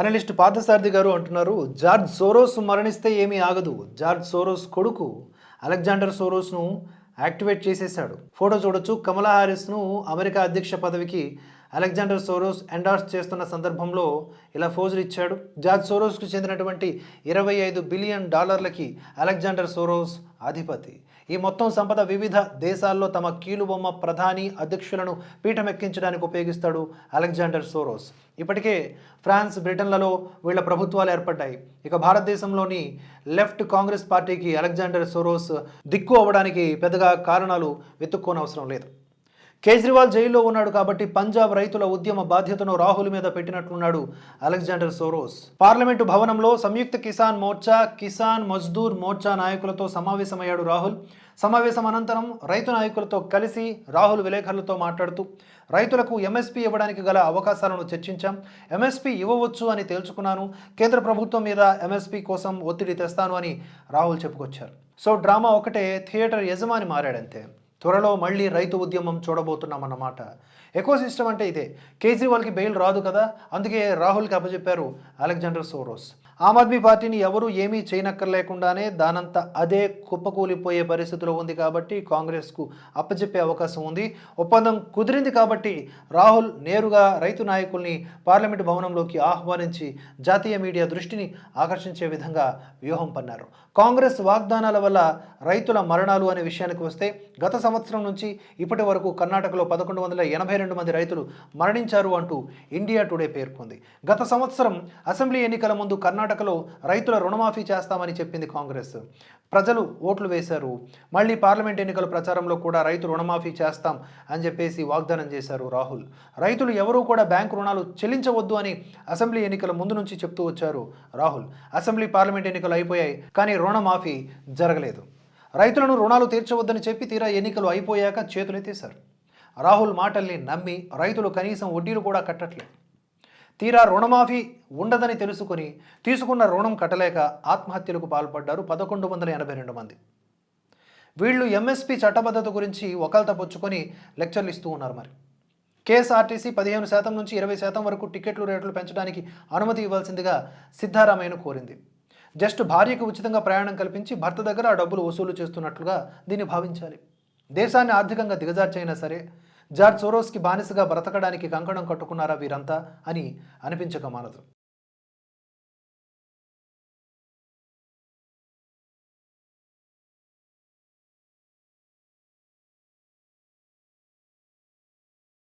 Analyst Parthasarathi గారు అంటున్నారు George Soros మరణిస్తే ఏమీ ఆగదు. జార్జ్ సోరోస్ కొడుకు అలెగ్జాండర్ సోరోస్ను యాక్టివేట్ చేసేశాడు. ఫోటో చూడొచ్చు. కమలా హారిస్ను అమెరికా అధ్యక్ష పదవికి అలెగ్జాండర్ సోరోస్ ఎండార్స్ చేస్తున్న సందర్భంలో ఇలా ఫోజులు ఇచ్చాడు. జార్జ్ సోరోస్కు చెందినటువంటి ఇరవై ఐదు బిలియన్ డాలర్లకి అలెగ్జాండర్ సోరోస్ అధిపతి. ఈ మొత్తం సంపద వివిధ దేశాల్లో తమ కీలుబొమ్మ ప్రధాని అధ్యక్షులను పీఠమెక్కించడానికి ఉపయోగిస్తాడు అలెగ్జాండర్ సోరోస్. ఇప్పటికే ఫ్రాన్స్ బ్రిటన్లలో వీళ్ళ ప్రభుత్వాలు ఏర్పడ్డాయి. ఇక భారతదేశంలోని లెఫ్ట్ కాంగ్రెస్ పార్టీకి అలెగ్జాండర్ సోరోస్ దిక్కు అవ్వడానికి పెద్దగా కారణాలు వెతుక్కోనవసరం లేదు. కేజ్రీవాల్ జైల్లో ఉన్నాడు కాబట్టి పంజాబ్ రైతుల ఉద్యమ బాధ్యతను రాహుల్ మీద పెట్టినట్లున్నాడు అలెగ్జాండర్ సోరోస్. పార్లమెంటు భవనంలో సంయుక్త కిసాన్ మోర్చా కిసాన్ మజ్దూర్ మోర్చా నాయకులతో సమావేశమయ్యాడు రాహుల్. సమావేశం అనంతరం రైతు నాయకులతో కలిసి రాహుల్ విలేకరులతో మాట్లాడుతూ రైతులకు ఎంఎస్పీ ఇవ్వడానికి గల అవకాశాలను చర్చించాం. ఎంఎస్పీ ఇవ్వవచ్చు అని తేల్చుకున్నాను. కేంద్ర ప్రభుత్వం మీద ఎంఎస్పీ కోసం ఒత్తిడి తెస్తాను అని రాహుల్ చెప్పుకొచ్చారు. సో డ్రామా ఒకటే థియేటర్ యజమాని మారాడంతే. త్వరలో మళ్ళీ రైతు ఉద్యమం చూడబోతున్నామన్నమాట. ఎకో సిస్టమ్ అంటే ఇదే. కేజ్రీవాల్కి బెయిల్ రాదు కదా? అందుకే రాహుల్కి అప్పచెప్పారు అలెగ్జాండర్ సోరోస్. ఆమ్ ఆద్మీ పార్టీని ఎవరు ఏమీ చేయనక్కర్లేకుండానే దానంతా అదే కుప్పకూలిపోయే పరిస్థితిలో ఉంది కాబట్టి కాంగ్రెస్కు అప్పచెప్పే అవకాశం ఉంది. ఒప్పందం కుదిరింది కాబట్టి రాహుల్ నేరుగా రైతు నాయకుల్ని పార్లమెంటు భవనంలోకి ఆహ్వానించి జాతీయ మీడియా దృష్టిని ఆకర్షించే విధంగా వ్యూహం పన్నారు. కాంగ్రెస్ వాగ్దానాల వల్ల రైతుల మరణాలు అనే విషయానికి వస్తే గత సంవత్సరం నుంచి ఇప్పటి వరకు కర్ణాటకలో పదకొండు వందల ఎనభై రెండు మంది రైతులు మరణించారు అంటూ ఇండియా టుడే పేర్కొంది. గత సంవత్సరం అసెంబ్లీ ఎన్నికల ముందు కర్ణాటక కర్ణాటకలో రైతుల రుణమాఫీ చేస్తామని చెప్పింది కాంగ్రెస్. ప్రజలు ఓట్లు వేశారు. మళ్ళీ పార్లమెంట్ ఎన్నికల ప్రచారంలో కూడా రైతు రుణమాఫీ చేస్తాం అని చెప్పేసి వాగ్దానం చేశారు రాహుల్. రైతులు ఎవరూ కూడా బ్యాంకు రుణాలు చెల్లించవద్దు అని అసెంబ్లీ ఎన్నికల ముందు నుంచి చెప్తూ వచ్చారు రాహుల్. అసెంబ్లీ పార్లమెంట్ ఎన్నికలు అయిపోయాయి కానీ రుణమాఫీ జరగలేదు. రైతులను రుణాలు తీర్చవద్దని చెప్పి తీరా ఎన్నికలు అయిపోయాక చేతులెత్తేశారు. రాహుల్ మాటల్ని నమ్మి రైతులు కనీసం వడ్డీలు కూడా కట్టట్లేదు. తీరా రుణమాఫీ ఉండదని తెలుసుకొని తీసుకున్న రుణం కట్టలేక ఆత్మహత్యలకు పాల్పడ్డారు పదకొండు వందల ఎనభై రెండు మంది. వీళ్ళు ఎంఎస్పి చట్టబద్ధత గురించి ఒకళ్ళతో పుచ్చుకొని లెక్చర్లు ఇస్తూ ఉన్నారు మరి. కేఎస్ఆర్టీసీ పదిహేను శాతం నుంచి ఇరవై శాతం వరకు టికెట్లు రేట్లు పెంచడానికి అనుమతి ఇవ్వాల్సిందిగా సిద్ధారామయ్యను కోరింది. జస్ట్ భార్యకు ఉచితంగా ప్రయాణం కల్పించి భర్త దగ్గర ఆ డబ్బులు వసూలు చేస్తున్నట్లుగా దీన్ని భావించాలి. దేశాన్ని ఆర్థికంగా దిగజార్చైనా సరే జార్జ్ సోరోస్కి బానిసగా బ్రతకడానికి కంకణం కట్టుకున్నారా వీరంతా అని అనిపించక మానదు.